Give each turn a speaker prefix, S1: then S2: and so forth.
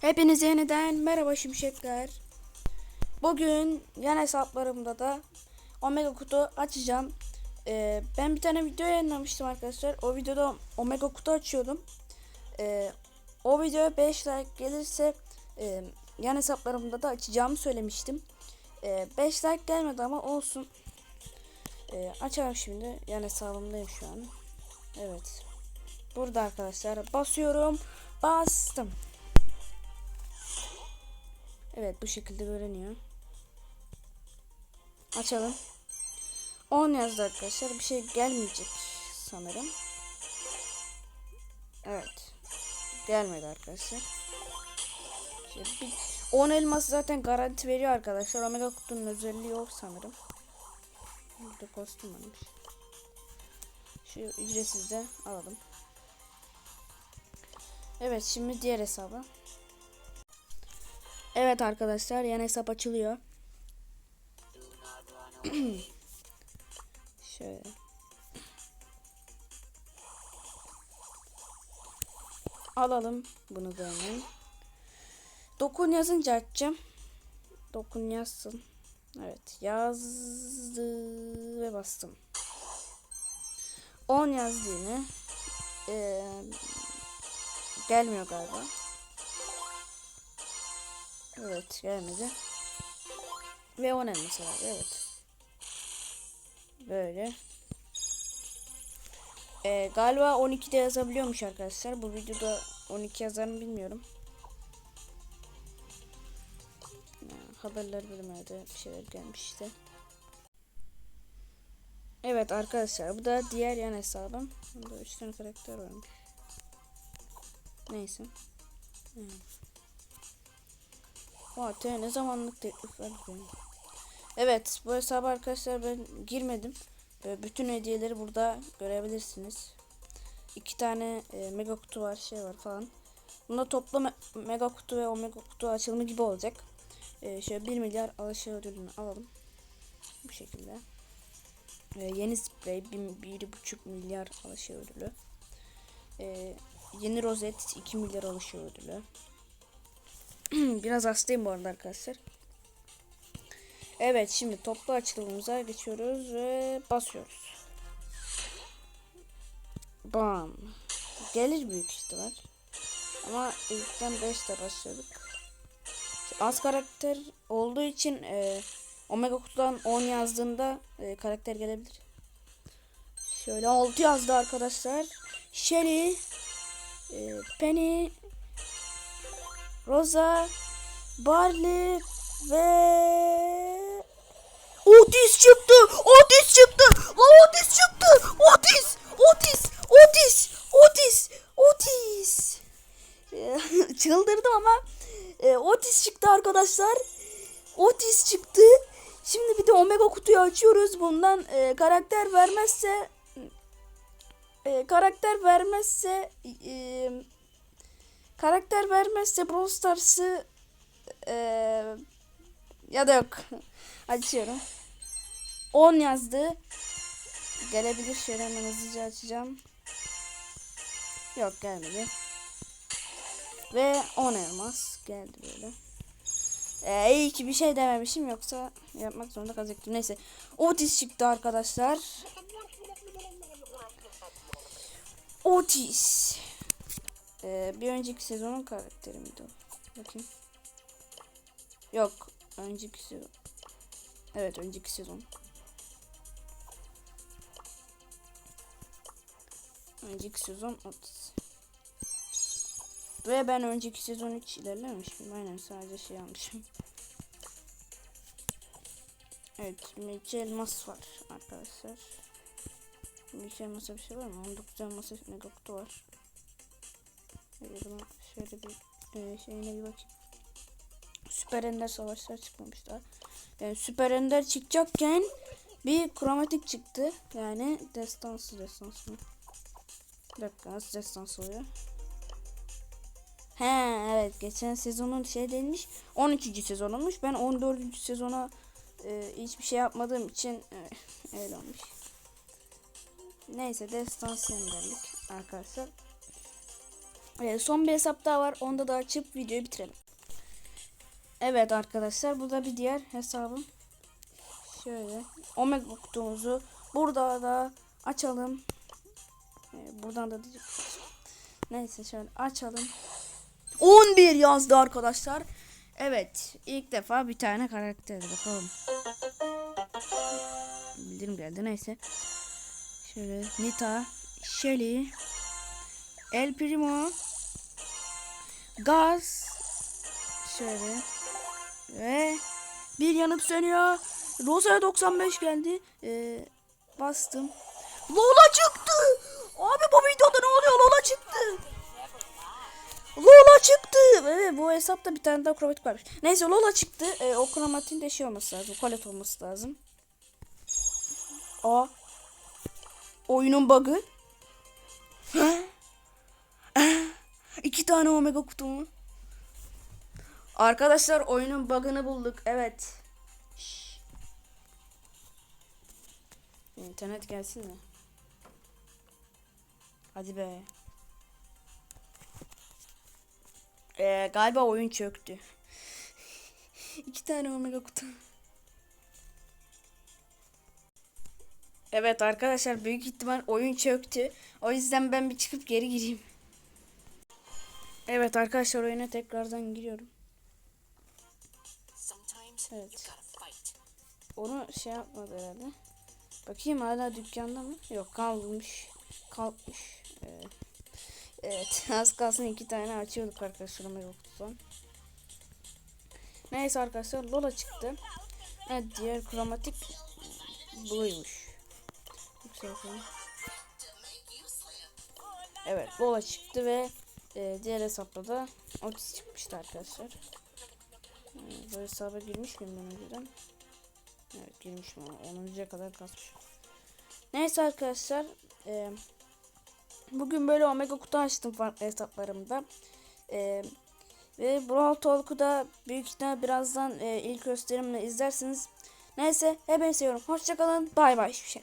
S1: Hepinize yeniden merhaba şimşekler. Bugün yan hesaplarımda da Omega kutu açacağım. Ee, ben bir tane video yayınlamıştım arkadaşlar. O videoda Omega kutu açıyordum. Ee, o videoya 5 like gelirse e, yan hesaplarımda da açacağımı söylemiştim. 5 like gelmedi ama olsun. Ee, açalım şimdi. Yan hesabımdayım şu an. Evet. Burada arkadaşlar basıyorum. Bastım. Evet bu şekilde görünüyor. Açalım. 10 yazdı arkadaşlar. Bir şey gelmeyecek sanırım. Evet. Gelmedi arkadaşlar. Bir 10 elması zaten garanti veriyor arkadaşlar. Omega kutunun özelliği yok sanırım. Burada kostüm varmış. Şu ücretsiz de alalım. Evet şimdi diğer hesaba. Evet arkadaşlar yan hesap açılıyor. Şöyle. Alalım bunu da hemen. Dokun yazınca açacağım. Dokun yazsın. Evet yazdı ve bastım. 10 yazdı yine. Ee, gelmiyor galiba. Evet gelmedi. Ve 10 elması var evet. Böyle. Ee, galiba 12'de yazabiliyormuş arkadaşlar. Bu videoda 12 yazar mı bilmiyorum. Haberler bölümüne de bir şeyler gelmiş işte. Evet arkadaşlar bu da diğer yan hesabım. Bunda 3 tane karakter varmış. Neyse. Hmm. AT ne zamanlık teklif var benim. Evet bu hesaba arkadaşlar ben girmedim. Bütün hediyeleri burada görebilirsiniz. İki tane e, mega kutu var şey var falan. Bunda toplu me mega kutu ve omega kutu açılımı gibi olacak. E, şöyle 1 milyar alışveriş ödülünü alalım. Bu şekilde. E, yeni sprey 1,5 milyar alışveriş ödülü. Yeni rozet 2 milyar alışveriş ödülü. Biraz hastayım bu arada arkadaşlar. Evet şimdi toplu açılımımıza geçiyoruz ve basıyoruz. Bam. Gelir büyük ihtimal. Ama ilkten 5 de başladık. Az karakter olduğu için e, Omega kutudan 10 yazdığında e, karakter gelebilir. Şöyle 6 yazdı arkadaşlar. Shelly, e, Penny, Rosa, Barley ve Otis çıktı. Otis çıktı. Otis çıktı. Otis. Otis. Otis. Otis. Otis. Çıldırdım ama e, Otis çıktı arkadaşlar. Otis çıktı. Şimdi bir de Omega kutuyu açıyoruz. Bundan e, karakter vermezse e, karakter vermezse e, karakter vermezse Brawl Stars'ı ee, ya da yok. Açıyorum. 10 yazdı. Gelebilir. Şöyle hemen hızlıca açacağım. Yok gelmedi. Ve 10 elmas geldi böyle. Ee, iyi ki bir şey dememişim yoksa yapmak zorunda kalacaktım. Neyse. Otis çıktı arkadaşlar. Otis. Ee, bir önceki sezonun karakteri miydi o? Bakayım. Yok. Önceki sezon. Evet önceki sezon. Önceki sezon 30. Ve ben önceki sezon hiç ilerlememişim. Aynen sadece şey almışım. Evet. Milçe elmas var arkadaşlar. Milçe elmasa bir şey var mı? 19 elmasa kutu var. Şöyle, şöyle bir e, şeyine bir bakayım. Süper Ender savaşlar çıkmamış daha. Yani Süper Ender çıkacakken bir kromatik çıktı. Yani destansı destansı? Bir dakika nasıl destans oluyor? He evet geçen sezonun şey denilmiş 13. sezon olmuş. Ben 14. sezona e, hiçbir şey yapmadığım için e, öyle olmuş. Neyse destans yenderlik arkadaşlar. Ee, son bir hesap daha var. Onda da açıp videoyu bitirelim. Evet arkadaşlar bu da bir diğer hesabım. Şöyle Omega kutumuzu burada da açalım. Ee, buradan da. Neyse şöyle açalım. 11 yazdı arkadaşlar. Evet ilk defa bir tane karakter bakalım. Bildirim geldi neyse. Şöyle Nita, Shelly, El Primo, Gaz, şöyle ve bir yanıp sönüyor. Rosa'ya 95 geldi. Ee, bastım. Lola çıktı. Abi bu videoda ne oluyor? Lola çıktı. Lola çıktı. Evet bu hesapta bir tane daha kromatik varmış. Neyse Lola çıktı. Ee, o kromatiğin de şey olması lazım. Kolet olması lazım. Aa. Oyunun bug'ı. İki tane omega kutu mu? Arkadaşlar oyunun bug'ını bulduk. Evet. İnternet gelsin mi? Hadi be. Ee, galiba oyun çöktü. İki tane omega kutu. Evet arkadaşlar büyük ihtimal oyun çöktü. O yüzden ben bir çıkıp geri gireyim. Evet arkadaşlar oyuna tekrardan giriyorum. Evet. Onu şey yapmadı herhalde. Bakayım hala dükkanda mı? Yok kalmış. Kalkmış. Ee, evet az kalsın iki tane açıyorduk arkadaşlar ama yoktu. Neyse arkadaşlar Lola çıktı. Evet diğer kromatik buymuş. Evet Lola çıktı ve e, diğer hesapta da Otis çıkmıştı arkadaşlar. E, bu hesaba girmiş miyim ben önceden? Evet girmişim ama 10'uncuya kadar kasmış. Neyse arkadaşlar. E, bugün böyle omega kutu açtım farklı hesaplarımda. E, ve Brawl Talk'u da büyük ihtimal birazdan e, ilk gösterimle izlersiniz. Neyse hepinizi seviyorum. Hoşçakalın. Bay bay. Hiçbir şey.